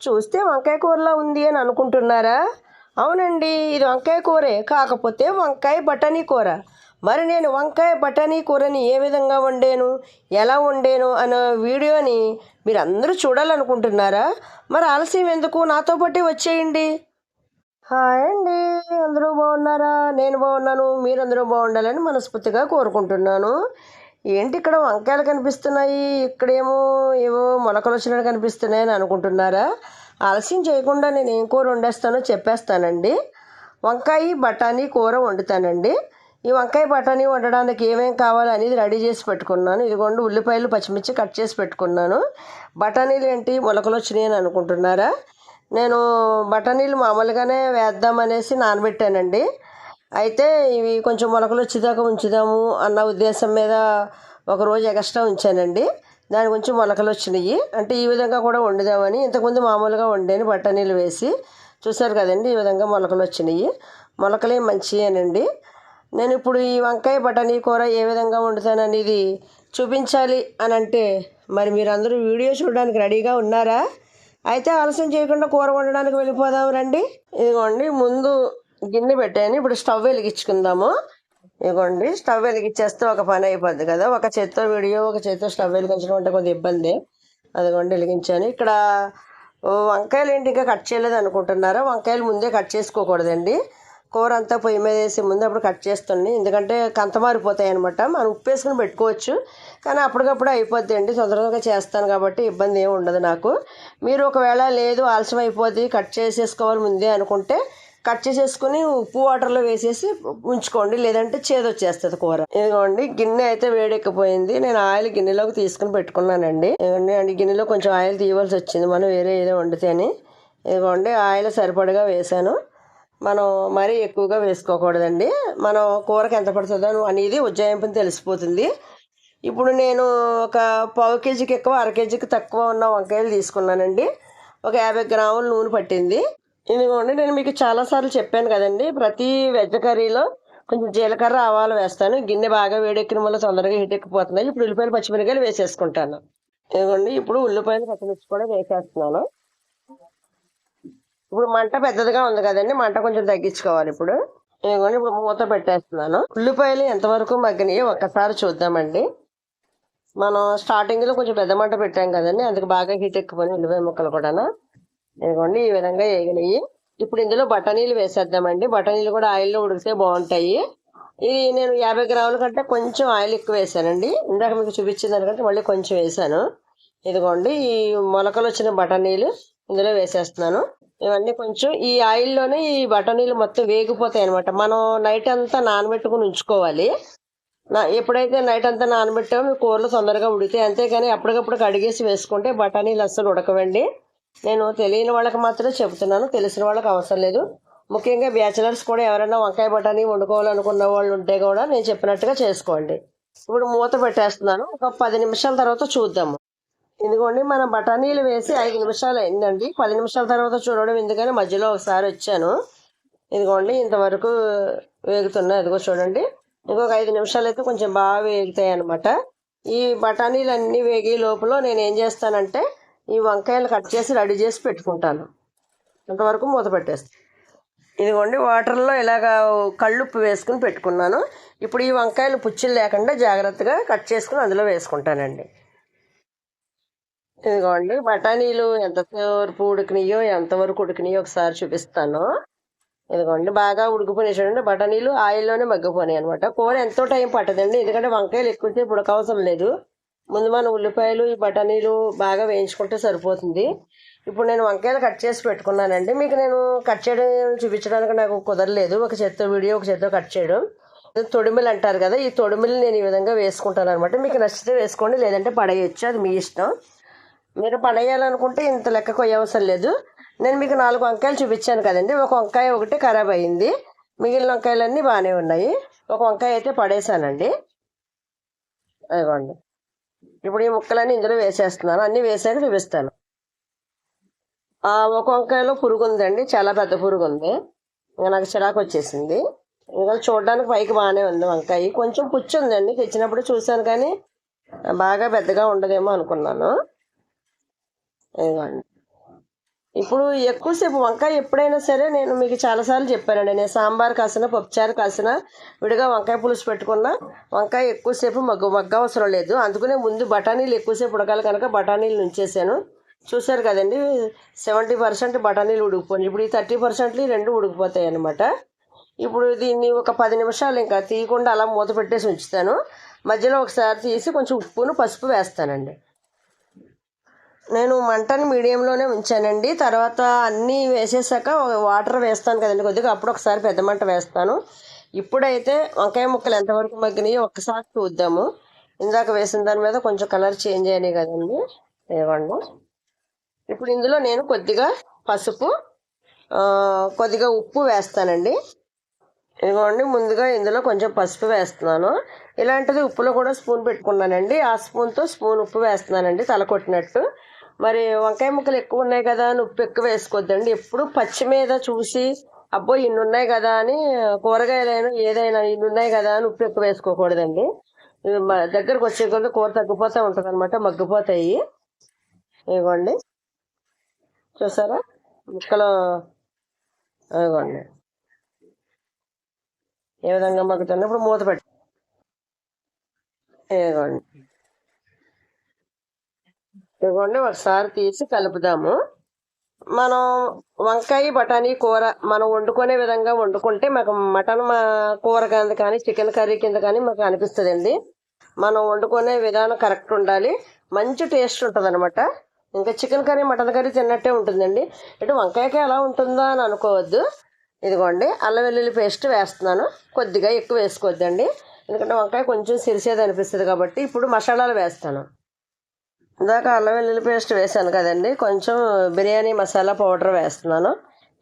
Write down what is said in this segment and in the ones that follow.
చూస్తే వంకాయ కూరలా ఉంది అని అనుకుంటున్నారా? అవునండి ఇది వంకాయ కూరే. కాకపోతే వంకాయ బఠానీ కూర. మరి నేను వంకాయ బఠానీ కూరని ఏ విధంగా వండాను? ఎలా వండాను అనే వీడియోని మీరు అందరూ చూడాలనుకుంటున్నారా? మరి ఆలస్యం ఎందుకు? నాతో పాటే వచ్చేయండి. హాయ్ అండి అందరూ బాగున్నారా? నేను బాగున్నాను మీరందరూ బాగుండాలని మనస్ఫూర్తిగా కోరుకుంటున్నాను. ఏంటి ఇక్కడ వంకాయలు కనిపిస్తున్నాయి? ఇక్కడేమో ఏవో మొలకలు వచ్చినట్టు కనిపిస్తున్నాయి అని అనుకుంటున్నారా? ఆలస్యం చేయకుండా నేను ఏం కూర వండేస్తానో చెప్పేస్తానండి. వంకాయ బఠానీ కూర వండుతానండి. ఈ వంకాయ బఠానీ వండడానికి ఏమేమి కావాలో అనేది రెడీ చేసి పెట్టుకున్నాను. ఇదిగోండి ఉల్లిపాయలు పచ్చిమిర్చి కట్ చేసి పెట్టుకున్నాను. బఠానీలు ఏంటి? మొలకలు వచ్చినాయి అని అనుకుంటున్నారా? నేను బఠానీలు మామూలుగానే వేద్దామనేసి నానబెట్టానండి. అయితే ఇవి కొంచెం మొలకలు వచ్చేదాకా ఉంచుదాము అన్న ఉద్దేశం మీద ఒక రోజు ఎక్స్ట్రా ఉంచానండి. దాని గురించి మొలకలు వచ్చినాయి. అంటే ఈ విధంగా కూడా వండుదామని ఇంతకుముందు మామూలుగా వండాను బఠానీలు వేసి. చూసారు కదండి ఈ విధంగా మొలకలు వచ్చినాయి. మొలకలే మంచివేనండి నేను ఇప్పుడు ఈ వంకాయ బఠానీ కూర ఏ విధంగా వండుతాను అనేది చూపించాలి అని అంటే మరి మీరందరూ వీడియో చూడడానికి రెడీగా ఉన్నారా? అయితే ఆలస్యం చేయకుండా కూర వండడానికి వెళ్ళిపోదాం రండి. ఇదిగోండి ముందు గిన్నె పెట్టాను ఇప్పుడు స్టవ్ వెలిగించుకుందాము. ఇదిగోండి స్టవ్ వెలిగించేస్తే ఒక పని అయిపోద్ది కదా. ఒక చేత్తో వీడియో ఒక చేత్తో స్టవ్ వెలిగించడం అంటే కొంత ఇబ్బంది. అదిగోండి వెలిగించాను. ఇక్కడ వంకాయలు ఏంటి ఇంకా కట్ చేయలేదు అనుకుంటున్నారా? వంకాయలు ముందే కట్ చేసుకోకూడదండి. కూర అంతా పొయ్యి మీద వేసి ముందు అప్పుడు కట్ చేస్తుంది ఎందుకంటే కంత మారిపోతాయి అనమాట మనం ఉప్పు వేసుకుని పెట్టుకోవచ్చు. కానీ అప్పటికప్పుడు అయిపోద్ది అండి తొందరగా చేస్తాను కాబట్టి ఇబ్బంది ఏమి ఉండదు నాకు. మీరు ఒకవేళ లేదు ఆలస్యం అయిపోద్ది కట్ చేసేసుకోవాలి ముందే అనుకుంటే కట్ చేసేసుకుని ఉప్పు వాటర్లో వేసేసి ఉంచుకోండి. లేదంటే చేదొచ్చేస్తుంది కూర. ఇదిగోండి గిన్నె అయితే వేడెక్కిపోయింది. నేను ఆయిల్ గిన్నెలోకి తీసుకుని పెట్టుకున్నానండి. ఇదిగోండి అండి గిన్నెలో కొంచెం ఆయిల్ తీయవలసి వచ్చింది. మనం వేరే ఏదో వండితేనే. ఇదిగోండి ఆయిల్ సరిపడగా వేసాను మనం మరీ ఎక్కువగా వేసుకోకూడదండి. మనం కూరకి ఎంత పడుతుందో అనేది ఉజ్జాయింపుని తెలిసిపోతుంది. ఇప్పుడు నేను ఒక పావు కేజీకి ఎక్కువ అర కేజీకి తక్కువ ఉన్న వంకాయలు తీసుకున్నానండి. ఒక యాభై గ్రాముల నూనె పట్టింది. ఇదిగోండి నేను మీకు చాలాసార్లు చెప్పాను కదండి ప్రతి వెజ్ కర్రీలో కొంచెం జీలకర్ర ఆవాలు వేస్తాను. గిన్నె బాగా వేడెక్కిన వల్ల తొందరగా హీట్ ఎక్కిపోతున్నాయి ఇప్పుడు ఉల్లిపాయలు పచ్చిమిరకాయలు వేసేసుకుంటాను. ఇదిగోండి ఇప్పుడు ఉల్లిపాయలు పచ్చిమిర్చి కూడా వేసేస్తున్నాను. ఇప్పుడు మంట పెద్దదిగా ఉంది కదండి మంట కొంచెం తగ్గించుకోవాలి ఇప్పుడు. ఇదిగోండి ఇప్పుడు మూత పెట్టేస్తున్నాను. ఉల్లిపాయలు ఎంతవరకు మగ్గినాయి ఒక్కసారి చూద్దామండి. మనం స్టార్టింగ్లో కొంచెం పెద్ద మంట పెట్టాం కదండి అందుకు బాగా హీట్ ఎక్కిపోయినాయి ఉల్లిపాయ ముక్కలు కూడా ఇదిగోండి ఈ విధంగా వేగినాయి. ఇప్పుడు ఇందులో బఠానీలు వేసేద్దామండి. బఠానీలు కూడా ఆయిల్లో ఉడికితే బాగుంటాయి. ఇది నేను యాభై గ్రాముల కంటే కొంచెం ఆయిల్ ఎక్కువ వేసానండి. ఇందాక మీకు చూపించిన దానికంటే మళ్ళీ కొంచెం వేసాను. ఇదిగోండి ఈ మొలకలు వచ్చిన బఠానీలు ఇందులో వేసేస్తున్నాను. ఇవన్నీ కొంచెం ఈ ఆయిల్లోనే ఈ బఠానీలు మొత్తం వేగిపోతాయి అనమాట మనం నైట్ అంతా నానబెట్టుకుని ఉంచుకోవాలి. నా ఎప్పుడైతే నైట్ అంతా నానబెట్టామో మీ కూరలు తొందరగా ఉడితే అంతేగాని అప్పటికప్పుడు కడిగేసి వేసుకుంటే బఠానీలు అస్సలు ఉడకవండి. నేను తెలియని వాళ్ళకి మాత్రమే చెబుతున్నాను. తెలిసిన వాళ్ళకి అవసరం లేదు. ముఖ్యంగా బ్యాచిలర్స్ కూడా ఎవరైనా వంకాయ బఠానీ వండుకోవాలనుకున్న వాళ్ళు ఉంటే కూడా నేను చెప్పినట్టుగా చేసుకోండి. ఇప్పుడు మూత పెట్టేస్తున్నాను. ఒక పది నిమిషాల తర్వాత చూద్దాము. ఇదిగోండి మన బఠానీలు వేసి ఐదు నిమిషాలు అయిందండి. పది నిమిషాల తర్వాత చూడడం ఎందుకని మధ్యలో ఒకసారి వచ్చాను. ఇదిగోండి ఇంతవరకు వేగుతున్నాయి ఇదిగో చూడండి ఇంకొక ఐదు నిమిషాలు అయితే కొంచెం బాగా వేగుతాయి అనమాట ఈ బఠానీలు అన్నీ వేగే లోపల నేను ఏం చేస్తానంటే ఈ వంకాయలు కట్ చేసి రెడీ చేసి పెట్టుకుంటాను. అంతవరకు మూత పెట్టేస్తాను ఇదిగోండి వాటర్లో ఇలాగ కళ్ళుప్పు వేసుకుని పెట్టుకున్నాను. ఇప్పుడు ఈ వంకాయలు పుచ్చిలు లేకుండా జాగ్రత్తగా కట్ చేసుకుని అందులో వేసుకుంటానండి. ఇదిగోండి బఠానీలు ఎంతసేపు ఉడికినాయో ఎంతవరకు ఉడికినాయో ఒకసారి చూపిస్తాను. ఇదిగోండి బాగా ఉడికిపోయినాయి చూడండి బఠానీలు ఆయిల్లోనే మగ్గిపోయినాయి అనమాట కూర ఎంతో టైం పట్టదండి ఎందుకంటే వంకాయలు ఎక్కువసేపు ఉడకవసరం లేదు. ముందు మన ఉల్లిపాయలు ఈ బఠానీలు బాగా వేయించుకుంటే సరిపోతుంది. ఇప్పుడు నేను వంకాయలు కట్ చేసి పెట్టుకున్నానండి. మీకు నేను కట్ చేయడం చూపించడానికి నాకు కుదరలేదు. ఒక చేత్తో వీడియో ఒక చేత్తో కట్ చేయడం. తొడిమిలు అంటారు కదా ఈ తొడిమిలు నేను ఈ విధంగా వేసుకుంటాను అనమాట మీకు నచ్చితే వేసుకోండి లేదంటే పడేయచ్చు అది మీ ఇష్టం. మీరు పడేయాలనుకుంటే ఇంత లెక్క కొయ్యవసరం లేదు. నేను మీకు నాలుగు వంకాయలు చూపించాను కదండి. ఒక వంకాయ ఒకటి ఖరాబ్ అయింది. మిగిలిన వంకాయలన్నీ బాగానే ఉన్నాయి. ఒక వంకాయ అయితే పడేసానండి. అదిగోండి. ఇప్పుడు ఈ ముక్కలన్నీ ఇందులో వేసేస్తున్నాను. అన్నీ వేసాక చూపిస్తాను. ఒక వంకాయలో పురుగు ఉందండి. చాలా పెద్ద పురుగు ఉంది. ఇంకా నాకు చిరాకు వచ్చేసింది. ఇంకా చూడడానికి పైకి బాగానే ఉంది వంకాయ. కొంచెం పుచ్చు ఉందండి. తెచ్చినప్పుడు చూశాను కానీ బాగా పెద్దగా ఉండదేమో అనుకున్నాను. ఇదిగోండి. ఇప్పుడు ఎక్కువసేపు వంకాయ ఎప్పుడైనా సరే నేను మీకు చాలాసార్లు చెప్పానండి. నేను సాంబార్ కాసిన పప్పుచారు కాసిన విడిగా వంకాయ పులుసు పెట్టుకున్నా వంకాయ ఎక్కువసేపు మగ్గు మగ్గ అవసరం లేదు. అందుకనే ముందు బఠానీలు ఎక్కువసేపు ఉడకాలి కనుక బఠానీలు నుంచేసాను చూశారు కదండి సెవెంటీ పర్సెంట్ బఠానీలు ఉడికిపోయి ఇప్పుడు ఈ థర్టీ పర్సెంట్లు రెండు ఉడికిపోతాయి అనమాట ఇప్పుడు దీన్ని ఒక పది నిమిషాలు ఇంకా తీయకుండా అలా మూత పెట్టేసి ఉంచుతాను. మధ్యలో ఒకసారి తీసి కొంచెం ఉప్పును పసుపు వేస్తానండి. నేను మంటను మీడియంలోనే ఉంచానండి. తర్వాత అన్నీ వేసేసాక వాటర్ వేస్తాను కదండి. కొద్దిగా అప్పుడు ఒకసారి పెద్ద మంట వేస్తాను. ఇప్పుడైతే వంకాయ ముక్కలు ఎంతవరకు మగ్గినాయో ఒకసారి చూద్దాము. ఇందాక వేసిన దాని మీద కొంచెం కలర్ చేంజ్ అయినాయి కదండి. ఇవ్వండి. ఇప్పుడు ఇందులో నేను కొద్దిగా పసుపు కొద్దిగా ఉప్పు వేస్తానండి. ఇదిగోండి ముందుగా ఇందులో కొంచెం పసుపు వేస్తున్నాను. ఇలాంటిది ఉప్పులో కూడా స్పూన్ పెట్టుకున్నానండి. ఆ స్పూన్తో స్పూన్ ఉప్పు వేస్తున్నానండి తల కొట్టినట్టు మరి వంకాయ ముక్కలు ఎక్కువ ఉన్నాయి కదా అని ఉప్పు ఎక్కువ వేసుకోవద్దండి ఎప్పుడు పచ్చి మీద చూసి అబ్బో ఇన్ని ఉన్నాయి కదా అని కూరగాయలైనా ఏదైనా ఇన్ని ఉన్నాయి కదా అని ఉప్పు ఎక్కువ వేసుకోకూడదండి. దగ్గరకు వచ్చే కొద్ది కూర తగ్గిపోతూ ఉంటుంది అనమాట మగ్గిపోతాయి. ఇవ్వండి చూసారా? ముక్కలు ఇవ్వండి ఏ విధంగా మగ్గుతుంది ఇప్పుడు మూత పెట్టి ఇవ్వండి ఇదిగోండి ఒకసారి తీసి కలుపుదాము. మనం వంకాయ బఠానీ కూర మనం వండుకునే విధంగా వండుకుంటే మాకు మటన్ మా కూర కింద కానీ చికెన్ కర్రీ కింద కానీ మాకు అనిపిస్తుందండి. మనం వండుకునే విధానం కరెక్ట్ ఉండాలి. మంచి టేస్ట్ ఉంటుంది అనమాట ఇంకా చికెన్ కర్రీ మటన్ కర్రీ తిన్నట్టే ఉంటుందండి. ఇటు వంకాయకి ఎలా ఉంటుందా అని అనుకోవద్దు. ఇదిగోండి అల్లం వెల్లుల్లి పేస్ట్ వేస్తున్నాను. కొద్దిగా ఎక్కువ వేసుకోవద్దండి. ఎందుకంటే వంకాయ కొంచెం సిరిసేది అనిపిస్తుంది కాబట్టి ఇప్పుడు మసాలాలు వేస్తాను. ఇందాక అల్లం వెల్లుల్లి పేస్ట్ వేసాను కదండి. కొంచెం బిర్యానీ మసాలా పౌడర్ వేస్తున్నాను.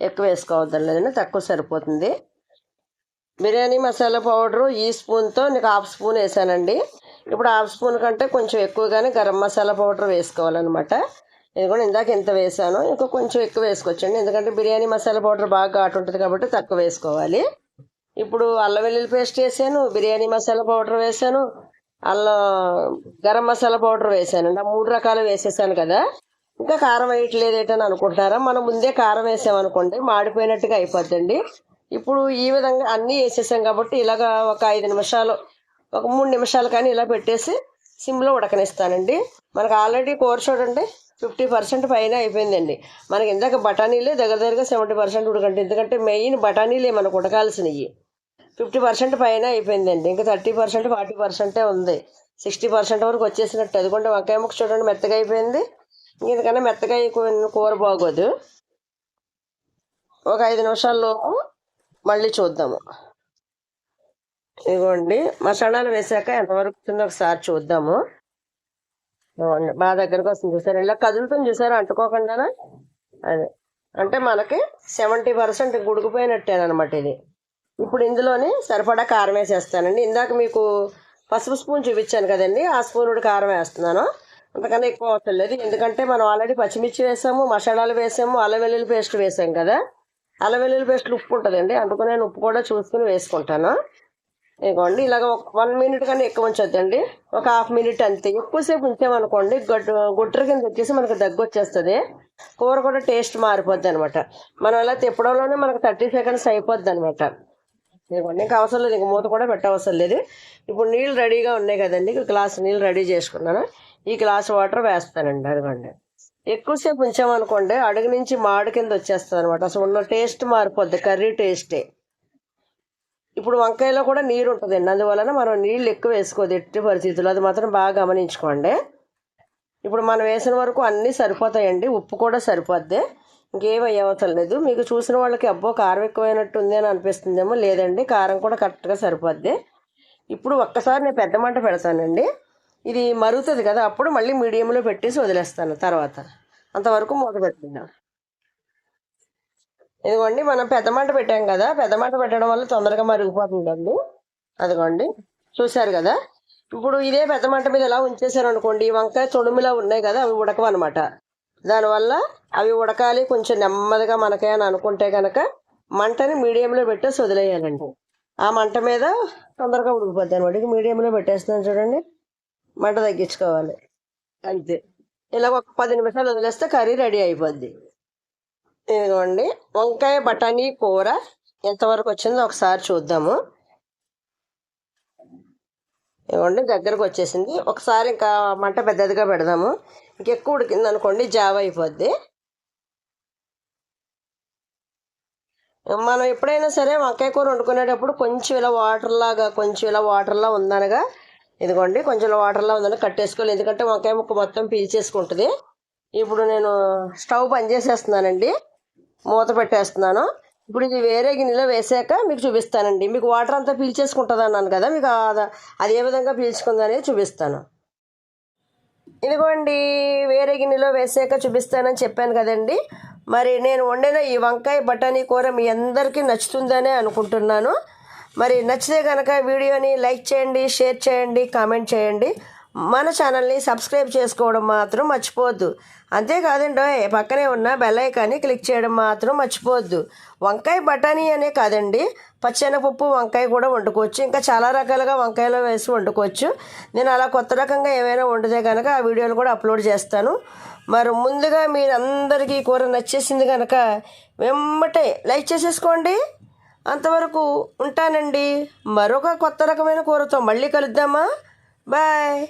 ఎక్కువ వేసుకోవద్దండి తక్కువ సరిపోతుంది. బిర్యానీ మసాలా పౌడరు ఈ స్పూన్తో నీకు హాఫ్ స్పూన్ వేసానండి ఇప్పుడు హాఫ్ స్పూన్ కంటే కొంచెం ఎక్కువగానే గరం మసాలా పౌడర్ వేసుకోవాలన్నమాట. ఇది కూడా ఇందాక ఇంత వేసాను ఇంకా కొంచెం ఎక్కువ వేసుకోవచ్చండి. ఎందుకంటే బిర్యానీ మసాలా పౌడర్ బాగా ఘాటు ఉంటుంది కాబట్టి తక్కువ వేసుకోవాలి. ఇప్పుడు అల్లం వెల్లుల్లి పేస్ట్ వేసాను బిర్యానీ మసాలా పౌడర్ వేసాను. అల్లం గరం మసాలా పౌడర్ వేసానండి ఆ మూడు రకాలు వేసేసాను కదా. ఇంకా కారం వేయట్లేదు ఏంటని అనుకుంటున్నారా? మనం ముందే కారం వేసామనుకోండి మాడిపోయినట్టుగా అయిపోద్దండి. ఇప్పుడు ఈ విధంగా అన్నీ వేసేసాం కాబట్టి ఇలాగ ఒక ఐదు నిమిషాలు ఒక మూడు నిమిషాలు కానీ ఇలా పెట్టేసి సిమ్లో ఉడకనిస్తానండి. మనకు ఆల్రెడీ కూర చూడండి ఫిఫ్టీ పర్సెంట్ పైన అయిపోయిందండి. మనకి ఇందాక బఠానీలే దగ్గర దగ్గరగా సెవెంటీ పర్సెంట్ ఉడకండి. ఎందుకంటే మెయిన్ బఠానీలే మనకు ఉడకాల్సినవి. ఫిఫ్టీ పర్సెంట్ పైన అయిపోయిందండి. ఇంకా థర్టీ పర్సెంట్ ఫార్టీ పర్సెంటే ఉంది. సిక్స్టీ పర్సెంట్ వరకు వచ్చేసినట్టు. అదిగోండి వంకాయ ముక్క చూడండి మెత్తగా అయిపోయింది. ఇందుకన్నా మెత్తగా అయిపోయిన కూర బాగోదు. ఒక ఐదు నిమిషాల్లోపు మళ్ళీ చూద్దాము. ఇదిగోండి మసాలాలు వేసాక ఎంతవరకు వస్తుందో ఒకసారి చూద్దాము. బాగా దగ్గరకు వస్తుంది చూసారా? ఇలా కదులుతుంది చూసారా? అంటుకోకుండా అదే. అంటే మనకి సెవెంటీ పర్సెంట్ గుడికిపోయినట్టేనమాట ఇది. ఇప్పుడు ఇందులోని సరిపడా కారం వేసేస్తానండి. ఇందాక మీకు పసుపు స్పూన్ చూపించాను కదండి ఆ స్పూన్ కూడా కారం వేస్తున్నాను. అంతకన్నా ఎక్కువ అవసరం లేదు. ఎందుకంటే మనం ఆల్రెడీ పచ్చిమిర్చి వేసాము మసాలాలు వేసాము అల్లం వెల్లుల్లి పేస్ట్ వేసాం కదా. అల్లం వెల్లుల్లి పేస్ట్లో ఉప్పు ఉంటుందండి అందుకు నేను ఉప్పు కూడా చూసుకుని వేసుకుంటాను. ఇదిగోండి ఇలాగ ఒక వన్ మినిట్ కన్నా ఎక్కువ ఉంచొద్దండి. ఒక హాఫ్ మినిట్ అంతే. ఎక్కువసేపు ఉంచామనుకోండి గడ్డు గుట్టర కింద వచ్చేసి మనకు దగ్గు వచ్చేస్తుంది కూర కూడా టేస్ట్ మారిపోద్ది అనమాట మనం ఇలా తిప్పడంలోనే మనకు థర్టీ సెకండ్స్ అయిపోద్ది అనమాట నీకు ఇంకా అవసరం లేదు నీకు మూత కూడా పెట్టవసరం లేదు. ఇప్పుడు నీళ్ళు రెడీగా ఉన్నాయి కదండి గ్లాస్ నీళ్ళు రెడీ చేసుకున్నాను. ఈ గ్లాస్ వాటర్ వేస్తానండి అదిగోండి ఎక్కువసేపు ఉంచామనుకోండి అడుగు నుంచి మాడి కింద వచ్చేస్తుంది అనమాట అసలు ఉన్న టేస్ట్ మారిపోద్ది కర్రీ టేస్టే. ఇప్పుడు వంకాయలో కూడా నీరు ఉంటుందండి అందువలన మనం నీళ్ళు ఎక్కువ వేసుకోదు ఎట్టి పరిస్థితుల్లో. అది మాత్రం బాగా గమనించుకోండి. ఇప్పుడు మనం వేసిన వరకు అన్నీ సరిపోతాయండి ఉప్పు కూడా సరిపోద్ది. ఇంకేం అయ్యవసరం లేదు. మీకు చూసిన వాళ్ళకి అబ్బో కారం ఎక్కువైనట్టు ఉంది అని అనిపిస్తుందేమో లేదండి. కారం కూడా కరెక్ట్గా సరిపోద్ది. ఇప్పుడు ఒక్కసారి నేను పెద్ద మంట పెడతానండి. ఇది మరుగుతుంది కదా అప్పుడు మళ్ళీ మీడియంలో పెట్టేసి వదిలేస్తాను తర్వాత. అంతవరకు మూత పెట్టుకుందాం ఇదిగోండి మనం పెద్ద మంట పెట్టాం కదా పెద్ద మంట పెట్టడం వల్ల తొందరగా మరిగిపోతుందండి. అదిగోండి చూశారు కదా? ఇప్పుడు ఇదే పెద్ద మంట మీద ఎలా ఉంచేసారు అనుకోండి వంకాయ తొడుమిలా ఉన్నాయి కదా అవి ఉడకవన్నమాట. దానివల్ల అవి ఉడకాలి కొంచెం నెమ్మదిగా మనకే అని అనుకుంటే కనుక మంటని మీడియంలో పెట్టేసి వదిలేయాలండి. ఆ మంట మీద తొందరగా ఉడికిపోద్ది అనమాట. ఇక మీడియంలో పెట్టేస్తున్నాను చూడండి. మంట తగ్గించుకోవాలి. అంతే. ఇలా ఒక పది నిమిషాలు వదిలేస్తే కర్రీ రెడీ అయిపోద్ది. ఇదిగోండి. వంకాయ బఠానీ కూర ఎంతవరకు వచ్చిందో ఒకసారి చూద్దాము. ఇదిగోండి దగ్గరకు వచ్చేసింది. ఒకసారి ఇంకా మంట పెద్దదిగా పెడదాము. ఇంకెక్కువ ఉడికింది అనుకోండి జావ అయిపోద్ది. మనం ఎప్పుడైనా సరే వంకాయ కూర వండుకునేటప్పుడు కొంచెం ఇలా వాటర్ లాగా కొంచెం ఇలా వాటర్లా ఉందనగా ఇదిగోండి కొంచెం వాటర్లా ఉందని కట్టేసుకోవాలి. ఎందుకంటే వంకాయ ముక్క మొత్తం పీల్చేసుకుంటుంది. ఇప్పుడు నేను స్టవ్ బంద్ చేసేస్తున్నానండి. మూత పెట్టేస్తున్నాను. ఇప్పుడు ఇది వేరే గిన్నెలో వేసాక మీకు చూపిస్తానండి. మీకు వాటర్ అంతా పీల్చేసుకుంటుంది అన్నాను కదా మీకు అదే అది ఏ విధంగా పీల్చుకుందనేది చూపిస్తాను. ఇదిగోండి వేరే గిన్నెలో వేసాక చూపిస్తానని చెప్పాను కదండి. మరి నేను వండిన ఈ వంకాయ బఠానీ కూర మీ అందరికీ నచ్చుతుందనే అనుకుంటున్నాను. మరి నచ్చితే కనుక వీడియోని లైక్ చేయండి షేర్ చేయండి కామెంట్ చేయండి. మన ఛానల్ని సబ్స్క్రైబ్ చేసుకోవడం మాత్రం మర్చిపోవద్దు. అంతేకాదండి పక్కనే ఉన్న బెల్ ఐకాన్ని క్లిక్ చేయడం మాత్రం మర్చిపోవద్దు. వంకాయ బఠానీ అనే కాదండి పచ్చెనపప్పు వంకాయ కూడా వండుకోవచ్చు. ఇంకా చాలా రకాలుగా వంకాయలో వేసి వండుకోవచ్చు. నేను అలా కొత్త రకంగా ఏమైనా వండితే కనుక ఆ వీడియోలు కూడా అప్లోడ్ చేస్తాను. మరి ముందుగా మీరు అందరికీ కూర నచ్చేసింది కనుక వెమ్మటే లైక్ చేసేసుకోండి. అంతవరకు ఉంటానండి. మరొక కొత్త రకమైన కూరతో మళ్ళీ కలుద్దామా? బాయ్.